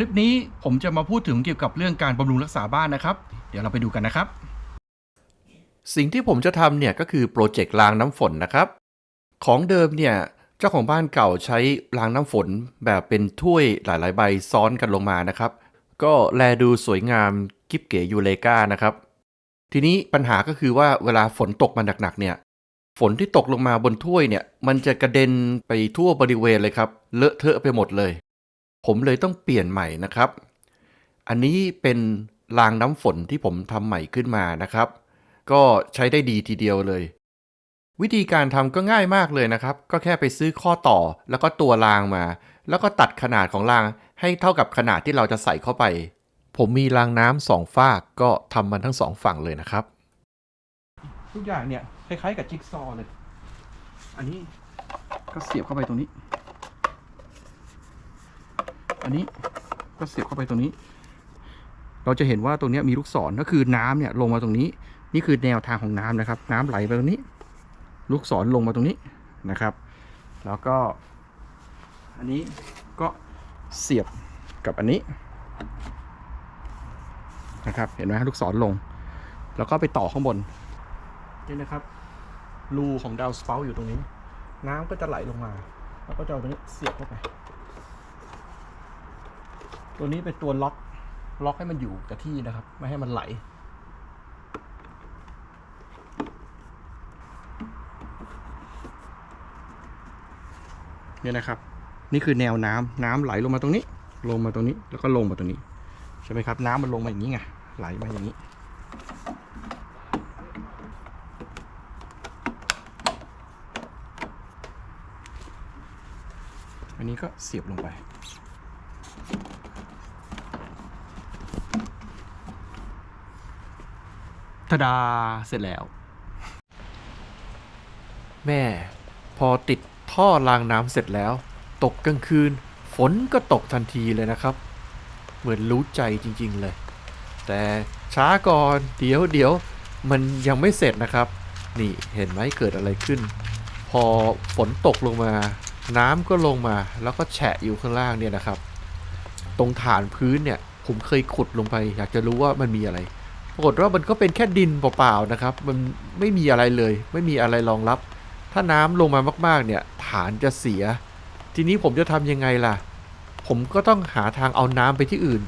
ลิปนี้ผมจะมาพูดถึงเกี่ยวกับเรื่องการบำรุงรักษาบ้านนะครับ เดี๋ยวเราไปดูกันนะครับ สิ่งที่ผมจะทำเนี่ยก็คือโปรเจกต์รางน้ำฝนนะครับ ของเดิมเนี่ยเจ้าของบ้านเก่าใช้รางน้ำฝนแบบเป็นถ้วยหลาย ๆ ใบซ้อนกันลงมานะครับ ก็แลดูสวยงามกิบเก๋ยูเลกานะครับ ทีนี้ปัญหาก็คือว่าเวลาฝนตกมาหนัก ๆ เนี่ยฝนที่ตกลงมาบนถ้วยเนี่ย มันจะกระเด็นไปทั่วบริเวณเลยครับ เลอะเทอะไปหมดเลย ผมเลยต้องเปลี่ยนใหม่นะครับ อันนี้เป็นรางน้ำฝนที่ผมทำใหม่ขึ้นมานะครับ ก็ใช้ได้ดีทีเดียวเลย วิธีการทำก็ง่ายมากเลยนะครับ ก็แค่ไปซื้อข้อต่อแล้วก็ตัวรางมา แล้วก็ตัดขนาดของรางให้เท่ากับขนาดที่เราจะใส่เข้าไป ผมมีรางน้ำสองฝากก็ทำมันทั้งสองฝั่งเลยนะครับ ทุกอย่างเนี่ยคล้ายๆกับจิ๊กซอว์เลย อันนี้ก็เสียบเข้าไปตรงนี้ นนี้ก็เสียบเข้าไปตรงนี้ เราจะเห็นว่าตรงนี้มีลูกศรก็คือน้ำเนี่ยลงมาตรงนี้ นี่คือแนวทางของน้ำนะครับ น้ำไหลไปตรงนี้ ลูกศรลงมาตรงนี้นะครับ แล้วก็ อันนี้ก็เสียบกับอันนี้นะครับ เห็นไหมลูกศรลง แล้วก็ไปต่อข้างบนนี่นะครับรูของดาวสเปาอยู่ตรงนี้ น้ำก็จะไหลลงมา แล้วก็จะเอาตรงนี้เสียบเข้าไป ตัวนี้เป็นตัวล็อกล็อกให้มันอยู่กับที่นะครับ ไม่ให้มันไหล เนี่ยนะครับ นี่คือแนวน้ำน้ำไหลลงมาตรงนี้ ลงมาตรงนี้แล้วก็ลงมาตรงนี้ใช่ไหมครับ น้ำมันลงมาอย่างนี้ไงไหลมาอย่างนี้อันนี้ก็เสียบลงไป ทดาเสร็จแล้ว แม่ พอติดท่อรางน้ำเสร็จแล้ว ตกกลางคืน ฝนก็ตกทันทีเลยนะครับ เหมือนรู้ใจจริง ๆเลย แต่ช้าก่อนเดี๋ยวเดี๋ยวมันยังไม่เสร็จนะครับ นี่เห็นไหมเกิดอะไรขึ้น พอฝนตกลงมา น้ำก็ลงมาแล้วก็แฉะอยู่ข้างล่างเนี่ยนะครับ ตรงฐานพื้นเนี่ยผมเคยขุดลงไป อยากจะรู้ว่ามันมีอะไรากฏว่ามันก็เป็นแค่ดินเปล่าๆนะครับ มันไม่มีอะไรเลย ไม่มีอะไรรองรับ ถ้าน้ำลงมามาก ๆ เนี่ยฐานจะเสีย ทีนี้ผมจะทำยังไงล่ะ ผมก็ต้องหาทางเอาน้ำไปที่อื่น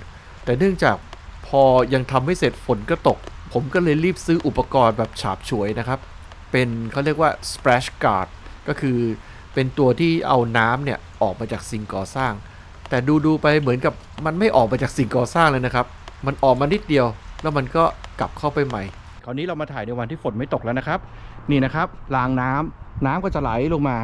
แต่เนื่องจากพอยังทำไม่เสร็จฝนก็ตก ผมก็เลยรีบซื้ออุปกรณ์แบบฉาบฉวยนะครับ เป็นเขาเรียกว่า splash guard ก็คือเป็นตัวที่เอาน้ำเนี่ยออกมาจากสิ่งก่อสร้าง แต่ดูดูๆไปเหมือนกับมันไม่ออกมาจากสิ่งก่อสร้างเลยนะครับ มันออกมานิดเดียวแล้วมันก็ กลับเข้าไปใหม่ คราวนี้เรามาถ่ายในวันที่ฝนไม่ตกแล้วนะครับ นี่นะครับรางน้ำน้ำก็จะไหลลงมา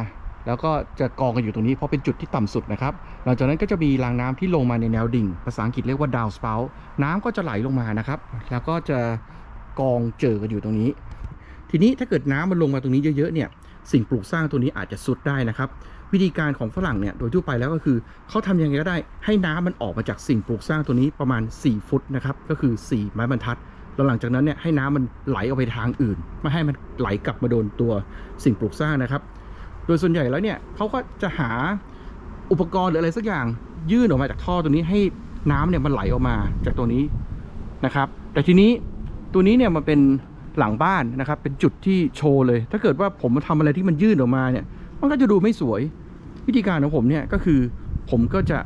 แล้วก็จะกองกันอยู่ตรงนี้เพราะเป็นจุดที่ต่ำสุดนะครับหลังจากนั้นก็จะมีรางน้ำที่ลงมาในแนวดิ่ง ภาษาอังกฤษเรียกว่า down spout น้ำก็จะไหลลงมานะครับ แล้วก็จะกองเจอกันอยู่ตรงนี้ ทีนี้ถ้าเกิดน้ำมันลงมาตรงนี้เยอะๆเนี่ยสิ่งปลูกสร้างตัวนี้อาจจะสุดได้นะครับ วิธีการของฝรั่งเนี่ยโดยทั่วไปแล้วก็คือเขาทำยังไงก็ได้ให้น้ำมันออกมาจากสิ่งปลูกสร้างตัวนี้ประมาณ 4 ฟุตนะครับก็คือ 4 ไม้บรรทัด แล้วหลังจากนั้นเนี่ยให้น้ำมันไหลออกไปทางอื่น ไม่ให้มันไหลกลับมาโดนตัวสิ่งปลูกสร้างนะครับ โดยส่วนใหญ่แล้วเนี่ยเขาก็จะหาอุปกรณ์หรืออะไรสักอย่างยื่นออกมาจากท่อตัวนี้ให้น้ำเนี่ยมันไหลออกมาจากตัวนี้นะครับ แต่ทีนี้ตัวนี้เนี่ยมันเป็นหลังบ้านนะครับ เป็นจุดที่โชว์เลย ถ้าเกิดว่าผมทำอะไรที่มันยื่นออกมาเนี่ย มันก็จะดูไม่สวย วิธีการของผมเนี่ยก็คือผมก็จะ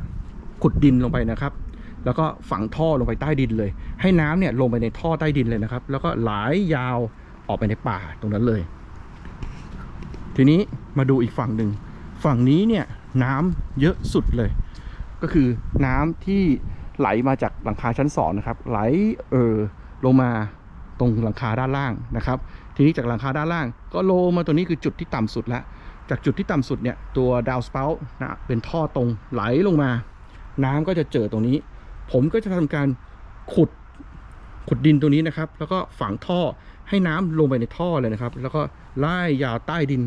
ขุดดินลงไปนะครับ แล้วก็ฝังท่อลงไปใต้ดินเลย ให้น้ำเนี่ยลงไปในท่อใต้ดินเลยนะครับ แล้วก็ไหลยาวออกไปในป่าตรงนั้นเลย ทีนี้มาดูอีกฝั่งหนึ่งฝั่งนี้เนี่ยน้ำเยอะสุดเลย ก็คือน้ำที่ไหลมาจากหลังคาชั้นสองนะครับ ไหลเออลงมาตรงหลังคาด้านล่างนะครับ ทีนี้จากหลังคาด้านล่าง ก็โลมาตัวนี้คือจุดที่ต่ำสุดแล้วจากจุดที่ต่ำสุดเนี่ยตัวดาวสเปานะเป็นท่อตรงไหลลงมา น้ำก็จะเจอตรงนี้ ผมก็จะทำการขุดขุดดินตัวนี้นะครับ แล้วก็ฝังท่อให้น้ำลงไปในท่อเลยนะครับ แล้วก็ไล่ยาวใต้ดิน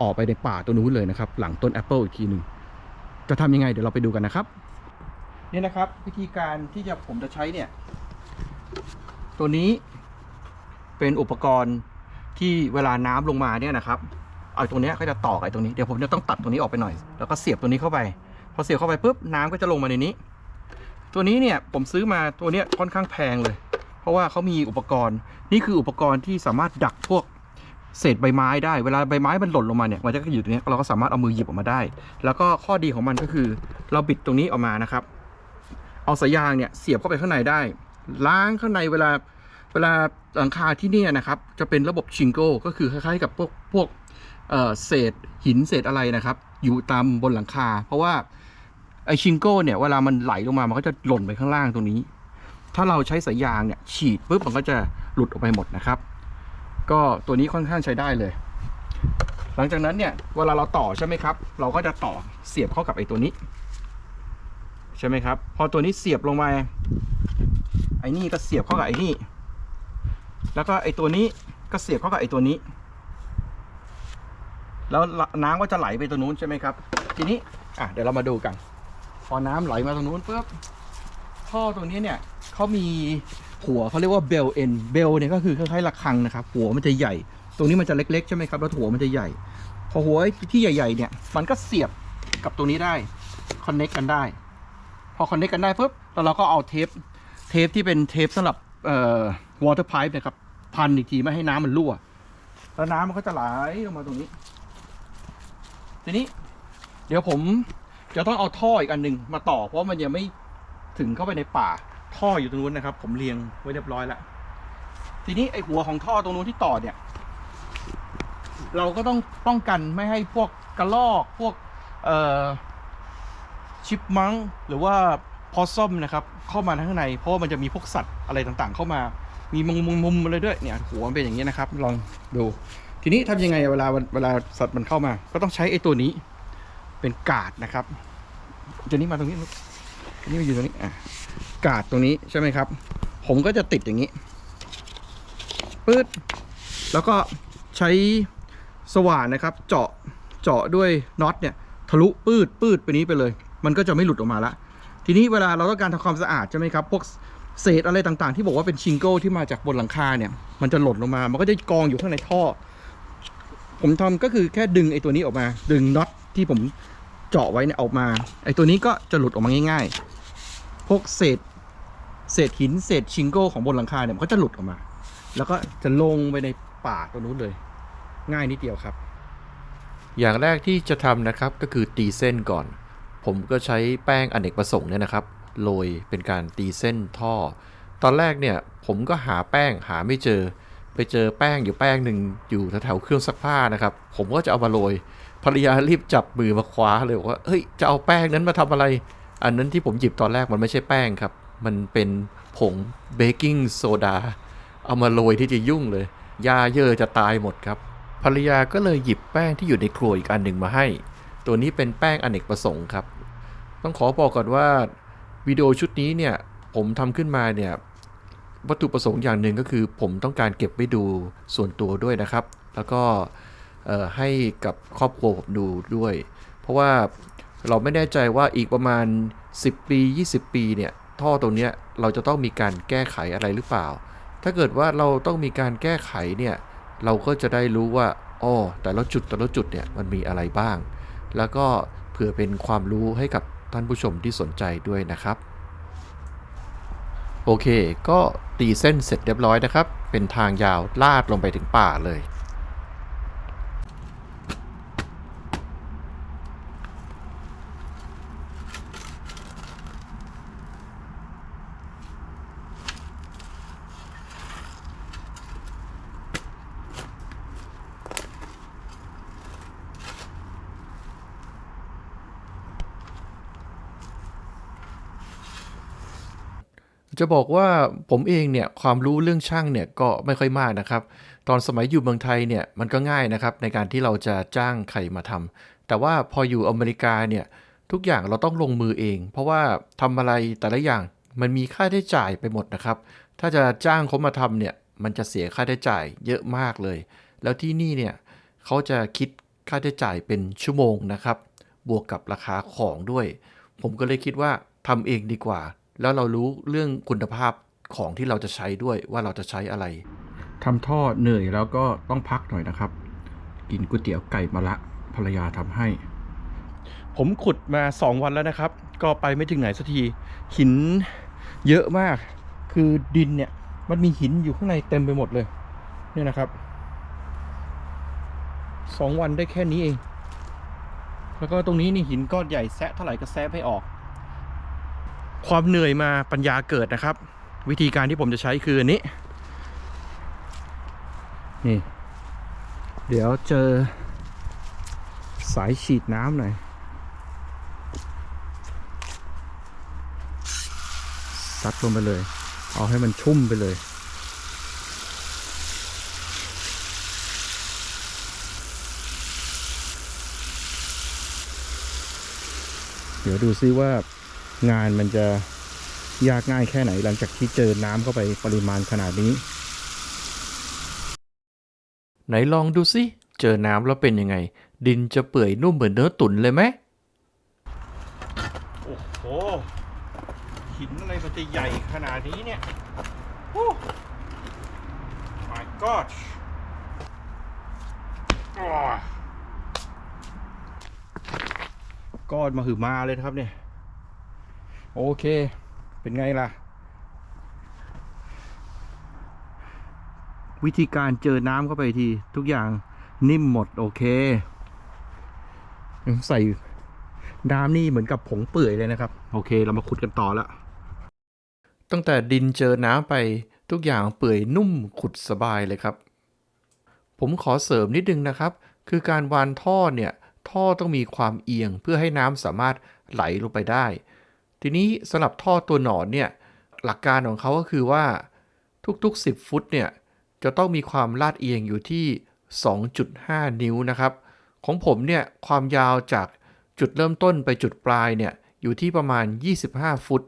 ออกไปในป่าตัวนู้นเลยนะครับ หลังต้นแอปเปิลอีกทีหนึ่งจะทำยังไงเดี๋ยวเราไปดูกันนะครับนี่นะครับวิธีการที่จะผมจะใช้เนี่ย ตัวนี้เป็นอุปกรณ์ที่เวลาน้ำลงมาเนี่ยนะครับเอาตรงนี้ก็จะต่อกับไอ้ตรงนี้เดี๋ยวผมจะต้องตัดตรงนี้ออกไปหน่อย แล้วก็เสียบตัวนี้เข้าไป พอเสียบเข้าไปปุ๊บน้ำก็จะลงมาในนี้ ตัวนี้เนี่ยผมซื้อมาตัวเนี้ยค่อนข้างแพงเลย เพราะว่าเขามีอุปกรณ์ นี่คืออุปกรณ์ที่สามารถดักพวกเศษใบไม้ได้เวลาใบไม้มันหล่นลงมาเนี่ยมันจะอยู่ตรงนี้เราก็สามารถเอามือหยิบออกมาได้ แล้วก็ข้อดีของมันก็คือ เราบิดตรงนี้ออกมานะครับ เอาสายยางเนี่ยเสียบเข้าไปข้างในได้ ล้างข้างในเวลาเวลาหลังคาที่นี่นะครับจะเป็นระบบชิงโก้ก็คือคล้ายๆกับพวกพวกเเศษหินเศษอะไรนะครับ อยู่ตามบนหลังคา เพราะว่า ไอชิงโก้เนี่ยเวลามันไหลลงมามันก็จะหล่นไปข้างล่างตรงนี้ ถ้าเราใช้สายยางเนี่ยฉีดปุ๊บมันก็จะหลุดออกไปหมดนะครับ ก็ตัวนี้ค่อนข้างใช้ได้เลย หลังจากนั้นเนี่ยเวลาเราต่อใช่ไหมครับ เราก็จะต่อเสียบเข้ากับไอตัวนี้ ใช่ไหมครับ พอตัวนี้เสียบลงมาไอ้นี่ก็เสียบเข้ากับไอ้นี่ แล้วก็ไอ้ตัวนี้ก็เสียบเข้ากับไอ้ตัวนี้ แล้วน้ำก็จะไหลไปตรงนู้นใช่ไหมครับ ทีนี้ อะ เดี๋ยวเรามาดูกัน พอน้ำไหลมาตรงนู้นปุ๊บท่อตรงนี้เนี่ยเขามีหัวเขาเรียกว่าเบลเอ็นเบลเนี่ยก็คือคล้ายๆระฆังนะครับ หัวมันจะใหญ่ ตรงนี้มันจะเล็กๆใช่ไหมครับแล้วหัวมันจะใหญ่ พอหัวที่ใหญ่ๆเนี่ยมันก็เสียบกับตรงนี้ได้คอนเน็กกันได้ พอคอนเน็กกันได้ปุ๊บแล้วเราก็เอาเทปเทปที่เป็นเทปสำหรับเอ่อ water pipe นะครับพันอีกทีไม่ให้น้ำมันรั่วแล้วน้ำมันก็จะไหลลงมาตรงนี้ ทีนี้ เดี๋ยวผม จะต้องเอาท่ออีกอันหนึ่งมาต่อ เพราะมันยังไม่ถึงเข้าไปในป่า ท่ออยู่ตรงนู้นนะครับ ผมเรียงไว้เรียบร้อยแล้วทีนี้ไอหัวของท่อตรงนู้นที่ต่อเนี่ย เราก็ต้องป้องกันไม่ให้พวกกระลอกพวกเอ่อชิปมังหรือว่าพอซัมนะครับ เข้ามาข้างใน เพราะว่ามันจะมีพวกสัตว์อะไรต่างๆ เข้ามามีมุมมุมมุมอะไรด้วยเนี่ยหัวมันเป็นอย่างนี้นะครับ ลองดู ทีนี้ทำยังไงเวลาเวลาสัตว์มันเข้ามา ก็ต้องใช้ไอ้ตัวนี้เป็นกาดนะครับ ตัวนี้มาตรงนี้ลูกตัวนี้มาอยู่ตรงนี้อะกาดตรงนี้ใช่ไหมครับ ผมก็จะติดอย่างนี้ปื๊ดแล้วก็ใช้สว่านนะครับ เจาะเจาะด้วยน็อตเนี่ยทะลุปืดปืดไปนี้ไปเลย มันก็จะไม่หลุดออกมาละทีนี้เวลาเราต้องการทำความสะอาดใช่ไหมครับพวกเศษอะไรต่างๆ ที่บอกว่าเป็นชิงเกิลที่มาจากบนหลังคาเนี่ย มันจะหล่นลงมา มันก็จะกองอยู่ข้างในท่อ ผมทำก็คือแค่ดึงไอ้ตัวนี้ออกมา ดึงน็อตที่ผม เจาะไว้เนี่ยออกมา ไอ้ตัวนี้ก็จะหลุดออกมาง่าย ๆ พวกเศษเศษหินเศษชิงเกิลของบนหลังคาเนี่ยมันก็จะหลุดออกมา แล้วก็จะลงไปในป่าตัวนู้นเลย ง่ายนิดเดียวครับ อย่างแรกที่จะทำนะครับก็คือตีเส้นก่อน ผมก็ใช้แป้งอเนกประสงค์เนี่ยนะครับโรยเป็นการตีเส้นท่อ ตอนแรกเนี่ยผมก็หาแป้งหาไม่เจอ ไปเจอแป้งอยู่แป้งหนึ่งอยู่แถวๆเครื่องซักผ้านะครับ ผมก็จะเอามาโรย ภรรยารีบจับมือมาคว้าเลยบอกว่าเฮ้ยจะเอาแป้งนั้นมาทำอะไร อันนั้นที่ผมหยิบตอนแรกมันไม่ใช่แป้งครับ มันเป็นผงเบกกิ้งโซดาเอามาโรยที่จะยุ่งเลยยาเยอะจะตายหมดครับภรรยาก็เลยหยิบแป้งที่อยู่ในครัวอีกอันหนึ่งมาให้ ตัวนี้เป็นแป้งอเนกประสงค์ครับ ต้องขอบอกก่อนว่าวิดีโอชุดนี้เนี่ยผมทำขึ้นมาเนี่ยวัตถุประสงค์อย่างหนึ่งก็คือ ผมต้องการเก็บไว้ดูส่วนตัวด้วยนะครับ แล้วก็ ให้กับครอบครัวผมดูด้วย เพราะว่าเราไม่แน่ใจว่าอีกประมาณ 10 ปี 20 ปีเนี่ยท่อตรงเนี้ยเราจะต้องมีการแก้ไขอะไรหรือเปล่า ถ้าเกิดว่าเราต้องมีการแก้ไขเนี่ยเราก็จะได้รู้ว่าอ๋อแต่ละจุดแต่ละจุดเนี่ยมันมีอะไรบ้าง แล้วก็เผื่อเป็นความรู้ให้กับท่านผู้ชมที่สนใจด้วยนะครับ โอเค ก็ตีเส้นเสร็จเรียบร้อยนะครับ เป็นทางยาวลาดลงไปถึงป่าเลย จะบอกว่าผมเองเนี่ยความรู้เรื่องช่างเนี่ยก็ไม่ค่อยมากนะครับ ตอนสมัยอยู่เมืองไทยเนี่ยมันก็ง่ายนะครับในการที่เราจะจ้างใครมาทำแต่ว่าพออยู่อเมริกาเนี่ยทุกอย่างเราต้องลงมือเอง เพราะว่าทำอะไรแต่ละอย่างมันมีค่าใช้จ่ายไปหมดนะครับ ถ้าจะจ้างเขามาทำเนี่ยมันจะเสียค่าใช้จ่ายเยอะมากเลย แล้วที่นี่เนี่ยเขาจะคิดค่าใช้จ่ายเป็นชั่วโมงนะครับ บวกกับราคาของด้วย ผมก็เลยคิดว่าทำเองดีกว่า แล้วเรารู้เรื่องคุณภาพของที่เราจะใช้ด้วยว่าเราจะใช้อะไรทำท่อเหนื่อยแล้วก็ต้องพักหน่อยนะครับ กินก๋วยเตี๋ยวไก่มะละภรรยาทำให้ผผมขุดมาสองวันแล้วนะครับ ก็ไปไม่ถึงไหนสักทีหินเยอะมาก คือดินเนี่ยมันมีหินอยู่ข้างในเต็มไปหมดเลย เนี่ยนะครับสองวันได้แค่นี้เอง แล้วก็ตรงนี้นี่หินก้อนใหญ่แซะเท่าไหร่ก็แซะไม่ออก ความเหนื่อยมาปัญญาเกิดนะครับ วิธีการที่ผมจะใช้คืออันนี้นี่เดี๋ยวเจอสายฉีดน้ำหน่อยซัดลงไปเลย เอาให้มันชุ่มไปเลยเดี๋ยวดูซิว่า งานมันจะยากง่ายแค่ไหนหลังจากที่เจอน้ำเข้าไปปริมาณขนาดนี้ ไหนลองดูสิเจอน้ำแล้วเป็นยังไง ดินจะเปื่อยนุ่มเหมือนเนื้อตุ๋นเลยไหมโอ้โหหินอะไรมันจะใหญ่ขนาดนี้เนี่ยโอ้ my god อ้อก้อนมาหือมาเลยนะครับเนี่ย โอเค เป็นไงล่ะ วิธีการเจอน้ำเข้าไปที ทุกอย่างนิ่มหมดโอเค ใส่น้ำนี่เหมือนกับผงเปื่อยเลยนะครับ โอเค เรามาขุดกันต่อแล้วตั้งแต่ดินเจอน้ำไปทุกอย่างเปื่อยนุ่มขุดสบายเลยครับ ผมขอเสริมนิดนึงนะครับ คือการวานท่อเนี่ย ท่อต้องมีความเอียงเพื่อให้น้ำสามารถไหลลงไปได้ ทีนี้สำหรับท่อตัวหนอนเนี่ยหลักการของเขาก็คือว่าทุกๆ 10 ฟุตเนี่ยจะต้องมีความลาดเอียงอยู่ที่ 2.5 นิ้วนะครับ ของผมเนี่ยความยาวจากจุดเริ่มต้นไปจุดปลายเนี่ยอยู่ที่ประมาณ 25 ฟุต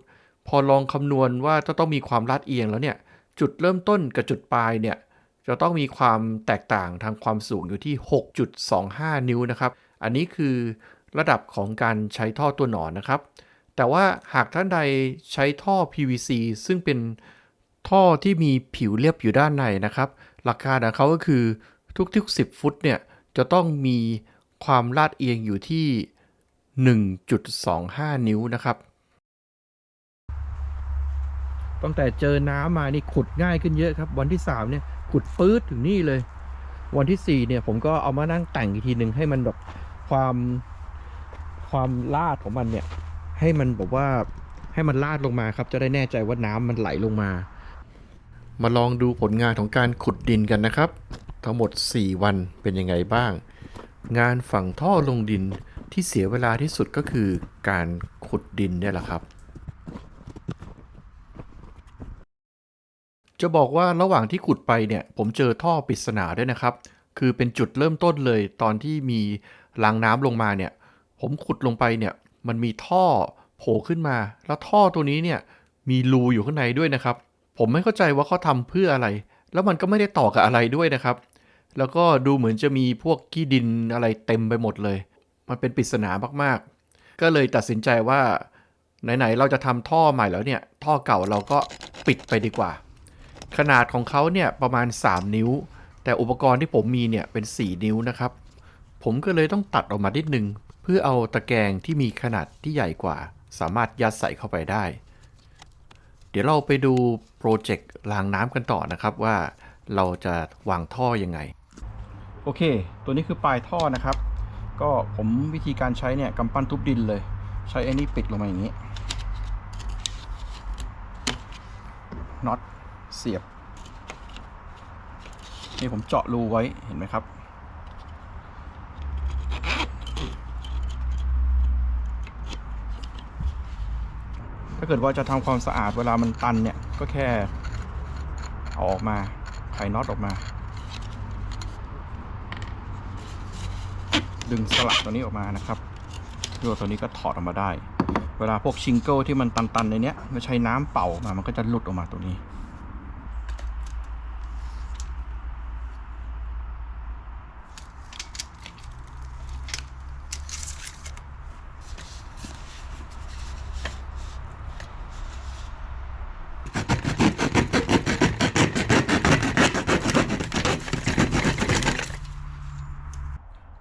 พอลองคำนวณว่าจะต้องมีความลาดเอียงแล้วเนี่ยจุดเริ่มต้นกับจุดปลายเนี่ยจะต้องมีความแตกต่างทางความสูงอยู่ที่ 6.25 นิ้วนะครับ อันนี้คือระดับของการใช้ท่อตัวหนอนนะครับ แต่ว่าหากท่านใดใช้ท่อ PVC ซึ่งเป็นท่อที่มีผิวเรียบอยู่ด้านในนะครับ หลักการของเขาก็คือทุกๆ 10 ฟุตเนี่ย จะต้องมีความลาดเอียงอยู่ที่ 1.25 นิ้วนะครับ ตั้งแต่เจอน้ำมานี่ขุดง่ายขึ้นเยอะครับ วันที่สามเนี่ย ขุดปื๊ดถึงนี่เลย วันที่สี่เนี่ย ผมก็เอามานั่งแต่งอีกทีหนึ่งให้มันแบบความความลาดของมันเนี่ย ให้มันแบบว่าให้มันลาดลงมาครับ จะได้แน่ใจว่าน้ำมันไหลลงมา มาลองดูผลงานของการขุดดินกันนะครับ ทั้งหมด 4 วันเป็นยังไงบ้าง งานฝังท่อลงดินที่เสียเวลาที่สุดก็คือการขุดดินเนี่ยแหละครับจะบอกว่าระหว่างที่ขุดไปเนี่ยผมเจอท่อปริศนาด้วยนะครับ คือเป็นจุดเริ่มต้นเลย ตอนที่มีรางน้ำลงมาเนี่ย ผมขุดลงไปเนี่ย มันมีท่อโผล่ขึ้นมา แล้วท่อตัวนี้เนี่ยมีรูอยู่ข้างในด้วยนะครับ ผมไม่เข้าใจว่าเขาทำเพื่ออะไร แล้วมันก็ไม่ได้ต่อกับอะไรด้วยนะครับ แล้วก็ดูเหมือนจะมีพวกขี้ดินอะไรเต็มไปหมดเลย มันเป็นปริศนามากๆ ก็เลยตัดสินใจว่าไหนๆเราจะทำท่อใหม่แล้วเนี่ย ท่อเก่าเราก็ปิดไปดีกว่า ขนาดของเขาเนี่ยประมาณ 3 นิ้ว แต่อุปกรณ์ที่ผมมีเนี่ยเป็น 4 นิ้วนะครับ ผมก็เลยต้องตัดออกมานิดนึง เพื่อเอาตะแกรงที่มีขนาดที่ใหญ่กว่า สามารถยัดใส่เข้าไปได้ เดี๋ยวเราไปดูโปรเจกต์รางน้ำกันต่อนะครับว่าเราจะวางท่อยังไง โอเค ตัวนี้คือปลายท่อนะครับ ก็ผมวิธีการใช้เนี่ยกำปั้นทุบดินเลย ใช้ไอ้นี่ปิดลงมาอย่างนี้น็อตเสียบ นี่ผมเจาะรูไว้เห็นไหมครับ เกิดว่าจะทำความสะอาดเวลามันตันเนี่ย ก็แค่เอาออกมาไขน็อตออกมา ดึงสลักตัวนี้ออกมานะครับลวตัวนี้ก็ถอดออกมาได้ เวลาพวกชิงเกิลที่มันตันๆในเนี้ยไม่ใช้น้ำเป่ามามันก็จะหลุดออกมาตัวนี้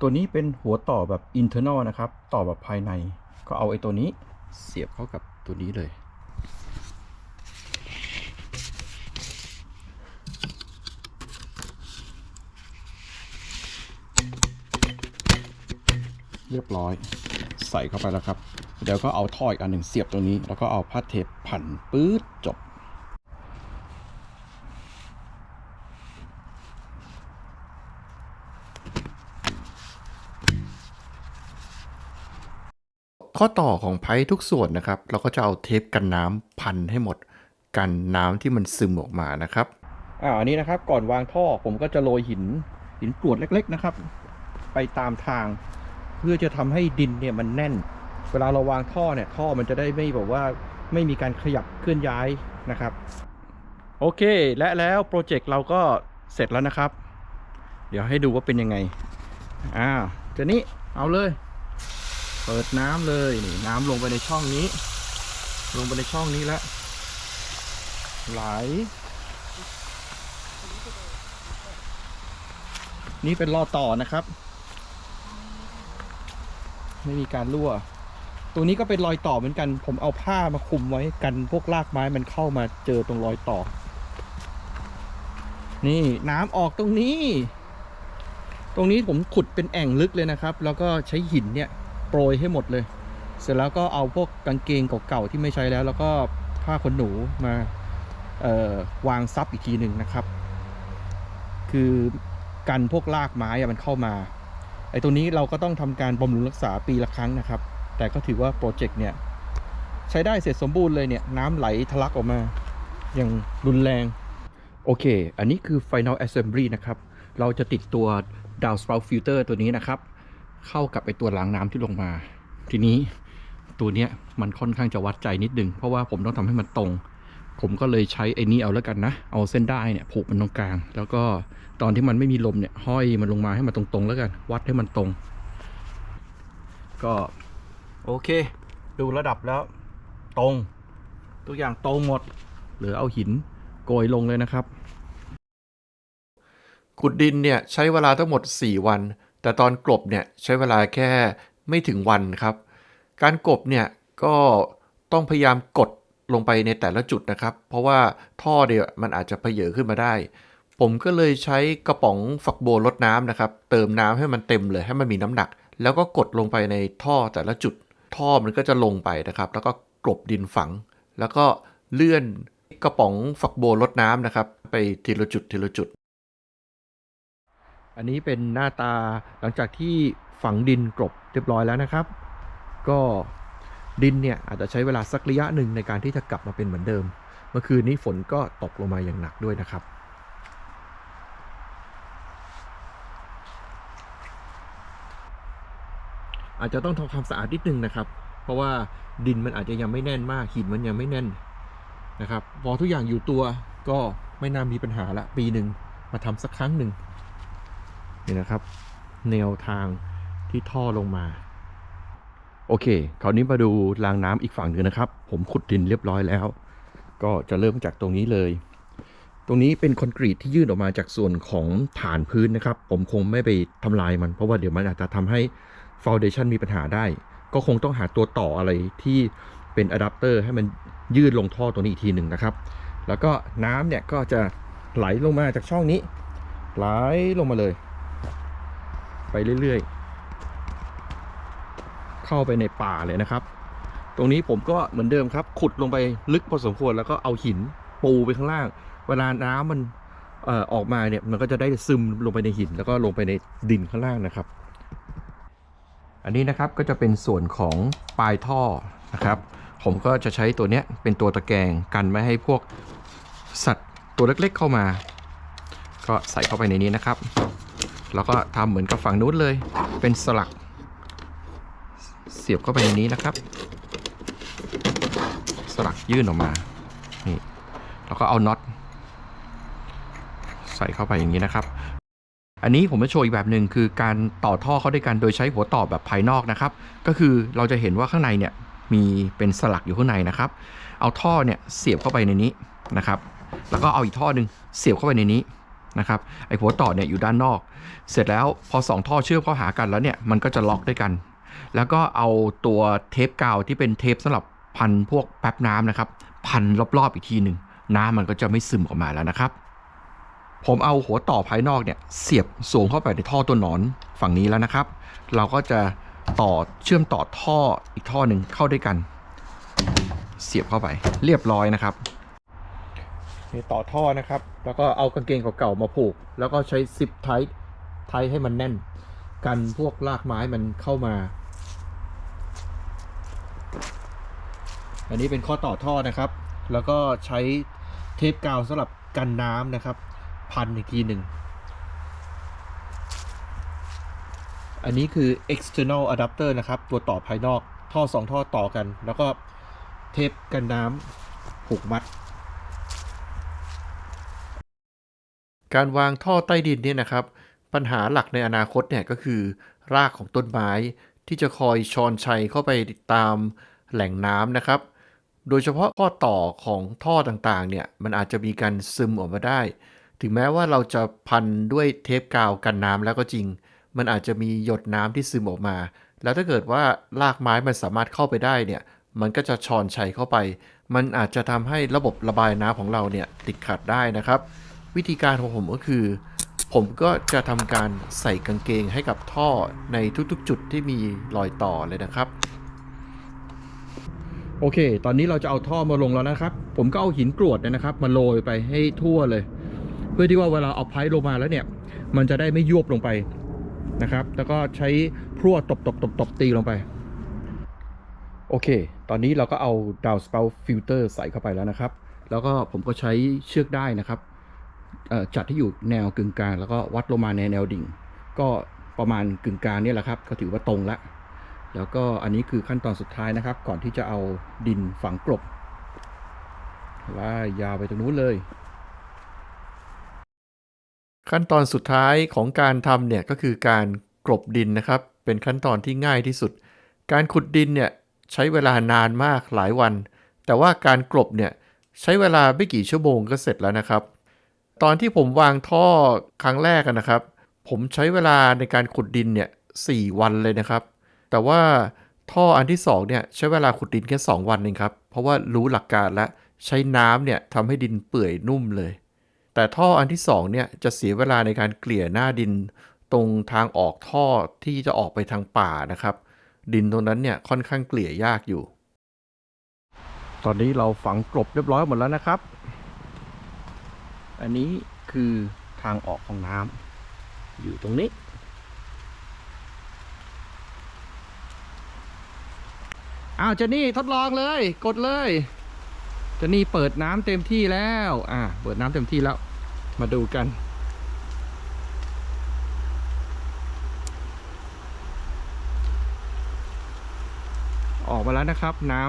ตัวนี้เป็นหัวต่อแบบ internal นะครับ ต่อแบบภายใน ก็เอาไอ้ตัวนี้เสียบเข้ากับตัวนี้เลย เรียบร้อย ใส่เข้าไปแล้วครับ เดี๋ยวก็เอาท่ออีกอันหนึ่งเสียบตรงนี้ แล้วก็เอาผ้าเทปพันปื๊ดจบ ข้อต่อของไพ่ทุกส่วนนะครับ เราก็จะเอาเทปกันน้ำพันให้หมด กันน้ำที่มันซึมออกมานะครับอ่าอันนี้นะครับก่อนวางท่อผมก็จะโรยหินหินกรวดเล็ก ๆนะครับ ไปตามทาง เพื่อจะทำให้ดินเนี่ยมันแน่น เวลาเราวางท่อเนี่ยท่อมันจะได้ไม่แบบว่าไม่มีการขยับเคลื่อนย้ายนะครับ โอเคและแล้วโปรเจกต์เราก็เสร็จแล้วนะครับ เดี๋ยวให้ดูว่าเป็นยังไงอ่าเจานี้เอาเลย เปิดน้ำเลยนี่น้ำลงไปในช่องนี้ ลงไปในช่องนี้แล้วไหล นี่เป็นรอต่อนะครับ ไม่มีการรั่ว ตัวนี้ก็เป็นรอยต่อเหมือนกัน ผมเอาผ้ามาคุมไว้กันพวกรากไม้มันเข้ามาเจอตรงรอยต่อ นี่น้ำออกตรงนี้ ตรงนี้ผมขุดเป็นแอ่งลึกเลยนะครับ แล้วก็ใช้หินเนี่ย โปรยให้หมดเลย เสร็จแล้วก็เอาพวกกางเกงเก่าๆที่ไม่ใช้แล้ว แล้วก็ผ้าขนหนูมาวางซับอีกทีหนึ่งนะครับ คือกันพวกรากไม้อะมันเข้ามาไอ้ตัวนี้เราก็ต้องทำการบำรุงรักษาปีละครั้งนะครับ แต่ก็ถือว่าโปรเจกต์เนี่ยใช้ได้เสร็จสมบูรณ์เลยเนี่ยน้ำไหลทะลักออกมาอย่างรุนแรง โอเค อันนี้คือ Final Assembly นะครับ เราจะติดตัว Downspout Filter ตัวนี้นะครับ เข้ากับไอตัวล้างน้ำที่ลงมา ทีนี้ตัวเนี้ยมันค่อนข้างจะวัดใจนิดนึง เพราะว่าผมต้องทำให้มันตรง ผมก็เลยใช้ไอ้นี้เอาแล้วกันนะ เอาเส้นได้เนี่ยผูกมันตรงกลาง แล้วก็ตอนที่มันไม่มีลมเนี่ยห้อยมันลงมาให้มันตรงๆ แล้วกัน วัดให้มันตรง ก็โอเค ดูระดับแล้ว ตรงทุกอย่างตรงหมด เหลือเอาหินโกยลงเลยนะครับขุดดินเนี่ยใช้เวลาทั้งหมด 4 วัน แต่ตอนกลบเนี่ยใช้เวลาแค่ไม่ถึงวันครับ การกลบเนี่ยก็ต้องพยายามกดลงไปในแต่ละจุดนะครับ เพราะว่าท่อเดียวมันอาจจะเพเยอขึ้นมาได้ ผมก็เลยใช้กระป๋องฝักบัวลดน้ำนะครับ เติมน้ำให้มันเต็มเลยให้มันมีน้ำหนัก แล้วก็กดลงไปในท่อแต่ละจุด ท่อมันก็จะลงไปนะครับ แล้วก็กลบดินฝัง แล้วก็เลื่อนกระป๋องฝักบัวลดน้ำนะครับ ไปทีละจุดทีละจุด อันนี้เป็นหน้าตาหลังจากที่ฝังดินกลบเรียบร้อยแล้วนะครับ ก็ดินเนี่ยอาจจะใช้เวลาสักระยะหนึ่งในการที่จะกลับมาเป็นเหมือนเดิม เมื่อคืนนี้ฝนก็ตกลงมาอย่างหนักด้วยนะครับ อาจจะต้องทำความสะอาดนิดนึงนะครับ เพราะว่าดินมันอาจจะยังไม่แน่นมากหินมันยังไม่แน่นนะครับพอทุกอย่างอยู่ตัวก็ไม่น่ามีปัญหาละปีหนึ่งมาทำสักครั้งหนึ่ง นี่นะครับ แนวทางที่ท่อลงมา โอเค คราวนี้มาดูรางน้ำอีกฝั่งหนึ่งนะครับ ผมขุดดินเรียบร้อยแล้ว ก็จะเริ่มจากตรงนี้เลย ตรงนี้เป็นคอนกรีตที่ยื่นออกมาจากส่วนของฐานพื้นนะครับ ผมคงไม่ไปทำลายมัน เพราะว่าเดี๋ยวมันอาจจะทำให้ฟ u n เดชันมีปัญหาได้ ก็คงต้องหาตัวต่ออะไรที่เป็นอะแดปเตอร์ให้มันยืดลงท่อตัวนี้อีกทีหนึ่งนะครับ แล้วก็น้ำเนี่ยก็จะไหลลงมาจากช่องนี้ ไหลลงมาเลย ไปเรื่อยๆ เข้าไปในป่าเลยนะครับ ตรงนี้ผมก็เหมือนเดิมครับ ขุดลงไปลึกพอสมควรแล้วก็เอาหินปูไปข้างล่าง เวลาน้ำมันเอ่อออกมาเนี่ยมันก็จะได้ซึมลงไปในหิน แล้วก็ลงไปในดินข้างล่างนะครับ อันนี้นะครับก็จะเป็นส่วนของปลายท่อนะครับ ผมก็จะใช้ตัวเนี้ยเป็นตัวตะแกรงกันไม่ให้พวกสัตว์ตัวเล็กๆเข้ามา ก็ใส่เข้าไปในนี้นะครับ แล้วก็ทำเหมือนกับฝั่งนู้นเลย เป็นสลัก เสียบเข้าไปในนี้นะครับ สลักยื่นออกมานี่แล้วก็เอาน็อตใส่เข้าไปอย่างนี้นะครับ อันนี้ผมจะโชว์อีกแบบหนึ่งคือการต่อท่อเข้าด้วยกันโดยใช้หัวต่อแบบภายนอกนะครับ ก็คือเราจะเห็นว่าข้างในเนี่ยมีเป็นสลักอยู่ข้างในนะครับ เอาท่อเนี่ยเสียบเข้าไปในนี้นะครับ แล้วก็เอาอีกท่อหนึ่งเสียบเข้าไปในนี้ นะครับไอหัวต่อเนี่ยอยู่ด้านนอก เสร็จแล้วพอสองท่อเชื่อมเข้าหากันแล้วเนี่ยมันก็จะล็อกด้วยกัน แล้วก็เอาตัวเทปกาวที่เป็นเทปสำหรับพันพวกแป๊บน้ำนะครับ พันรอบๆอีกทีหนึ่งน้ำมันก็จะไม่ซึมออกมาแล้วนะครับ ผมเอาหัวต่อภายนอกเนี่ยเสียบสวมเข้าไปในท่อตัวหนอนฝั่งนี้แล้วนะครับ เราก็จะต่อเชื่อมต่อท่ออีกท่อหนึ่งเข้าด้วยกัน เสียบเข้าไปเรียบร้อยนะครับ นี่ต่อท่อนะครับ แล้วก็เอากางเกงเก่าๆมาผูก แล้วก็ใช้ซิปไทท์ไทท์ให้มันแน่น กันพวกรากไม้มันเข้ามา อันนี้เป็นข้อต่อท่อนะครับ แล้วก็ใช้เทปกาวสำหรับกันน้ำนะครับ พันอีกทีหนึ่ง อันนี้คือ external adapter นะครับ ตัวต่อภายนอก ท่อสองท่อต่อกัน แล้วก็เทปกันน้ำผูกมัด การวางท่อใต้ดินเนี่ยนะครับ ปัญหาหลักในอนาคตเนี่ยก็คือ รากของต้นไม้ที่จะคอยชอนชัยเข้าไปตามแหล่งน้ำนะครับ โดยเฉพาะข้อต่อของท่อต่างๆเนี่ยมันอาจจะมีการซึมออกมาได้ ถึงแม้ว่าเราจะพันด้วยเทปกาวกันน้ำแล้วก็จริง มันอาจจะมีหยดน้ำที่ซึมออกมา แล้วถ้าเกิดว่ารากไม้มันสามารถเข้าไปได้เนี่ยมันก็จะชอนชัยเข้าไป มันอาจจะทำให้ระบบระบายน้ำของเราเนี่ยติดขัดได้นะครับ วิธีการของผมก็คือ ผมก็จะทำการใส่กางเกงให้กับท่อในทุกๆ จุดที่มีรอยต่อเลยนะครับ โอเค ตอนนี้เราจะเอาท่อมาลงแล้วนะครับ ผมก็เอาหินกรวดเนี่ยนะครับ มาโรยไปให้ทั่วเลย เพื่อที่ว่าเวลาเอาไพร์ลงมาแล้วเนี่ย มันจะได้ไม่ยวบลงไปนะครับ แล้วก็ใช้พรวดตบตบตบตบตีลงไป โอเค ตอนนี้เราก็เอาดาวสเปลฟิลเตอร์ใส่เข้าไปแล้วนะครับ แล้วก็ผมก็ใช้เชือกได้นะครับ จัดที่อยู่แนวกึ่งกลาง แล้วก็วัดลงมาในแนวดิ่ง ก็ประมาณกึ่งกลางนี่แหละครับ ก็ถือว่าตรงแล้วแล้วก็อันนี้คือขั้นตอนสุดท้ายนะครับ ก่อนที่จะเอาดินฝังกลบว่ายาวไปตรงนู้นเลย ขั้นตอนสุดท้ายของการทำเนี่ยก็คือการกลบดินนะครับ เป็นขั้นตอนที่ง่ายที่สุด การขุดดินเนี่ยใช้เวลานานมากหลายวัน แต่ว่าการกลบเนี่ยใช้เวลาไม่กี่ชั่วโมงก็เสร็จแล้วนะครับ ตอนที่ผมวางท่อครั้งแรกนะครับ ผมใช้เวลาในการขุดดินเนี่ยสี่วันเลยนะครับ แต่ว่าท่ออันที่สองเนี่ยใช้เวลาขุดดินแค่ 2 วันเองครับ เพราะว่ารู้หลักการและใช้น้ำเนี่ยทำให้ดินเปื่อยนุ่มเลย แต่ท่ออันที่สองเนี่ยจะเสียเวลาในการเกลี่ยหน้าดิน ตรงทางออกท่อที่จะออกไปทางป่านะครับ ดินตรงนั้นเนี่ยค่อนข้างเกลี่ยยากอยู่ ตอนนี้เราฝังกลบเรียบร้อยหมดแล้วนะครับ อันนี้คือทางออกของน้ำอยู่ตรงนี้ อ้าวเจนี่ทดลองเลย กดเลยเจนนี่เปิดน้ำเต็มที่แล้ว อ่า เปิดน้ำเต็มที่แล้ว มาดูกันออกมาแล้วนะครับน้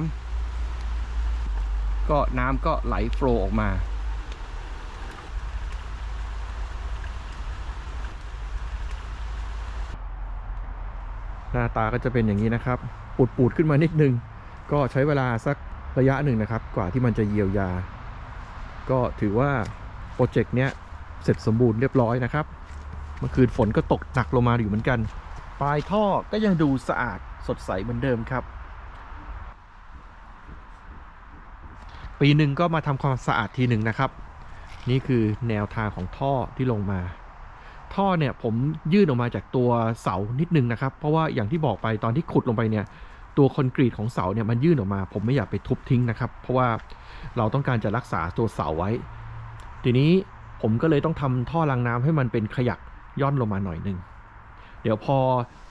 ำก็น้ำก็ไหลโฟลออกมา หน้าตาก็จะเป็นอย่างนี้นะครับปูดปูดๆขึ้นมานิดนึง ก็ใช้เวลาสักระยะหนึ่งนะครับ กว่าที่มันจะเยียวยา ก็ถือว่าโปรเจกต์เนี้ยเสร็จสมบูรณ์เรียบร้อยนะครับ เมื่อคืนฝนก็ตกหนักลงมาอยู่เหมือนกัน ปลายท่อก็ยังดูสะอาดสดใสเหมือนเดิมครับ ปีหนึ่งก็มาทำความสะอาดทีหนึ่งนะครับ นี่คือแนวทางของท่อที่ลงมา ท่อเนี่ยผมยื่นออกมาจากตัวเสานิดนึงนะครับ เพราะว่าอย่างที่บอกไปตอนที่ขุดลงไปเนี่ย ตัวคอนกรีตของเสาเนี่ยมันยื่นออกมา ผมไม่อยากไปทุบทิ้งนะครับ เพราะว่าเราต้องการจะรักษาตัวเสาไว้ ทีนี้ผมก็เลยต้องทำท่อรางน้ำให้มันเป็นขยักย่อนลงมาหน่อยนึง เดี๋ยวพอ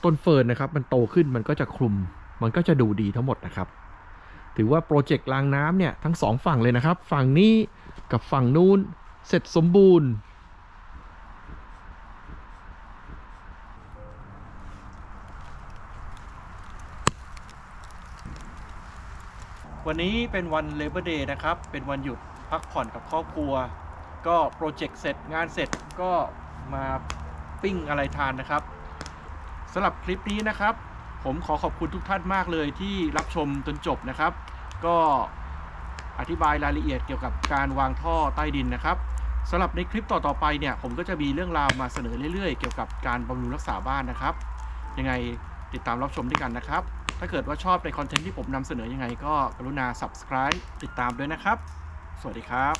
ต้นเฟิร์นนะครับ มันโตขึ้นมันก็จะคลุม มันก็จะดูดีทั้งหมดนะครับ ถือว่าโปรเจกต์รางน้ำเนี่ยทั้งสองฝั่งเลยนะครับ ฝั่งนี้กับฝั่งนู้นเสร็จสมบูรณ์ วันนี้เป็นวัน Labor Day นะครับ เป็นวันหยุดพักผ่อนกับครอบครัว ก็โปรเจกต์เสร็จงานเสร็จก็มาปิ้งอะไรทานนะครับสำหรับคลิปนี้นะครับ ผมขอขอบคุณทุกท่านมากเลยที่รับชมจนจบนะครับ ก็อธิบายรายละเอียดเกี่ยวกับการวางท่อใต้ดินนะครับสำหรับในคลิปต่อๆไปเนี่ย ผมก็จะมีเรื่องราวมาเสนอเรื่อยๆ เกี่ยวกับการบำรุงรักษาบ้านนะครับ ยังไงติดตามรับชมด้วยกันนะครับ ถ้าเกิดว่าชอบในคอนเทนต์ที่ผมนำเสนอยังไงก็กรุณา subscribe ติดตามด้วยนะครับ สวัสดีครับ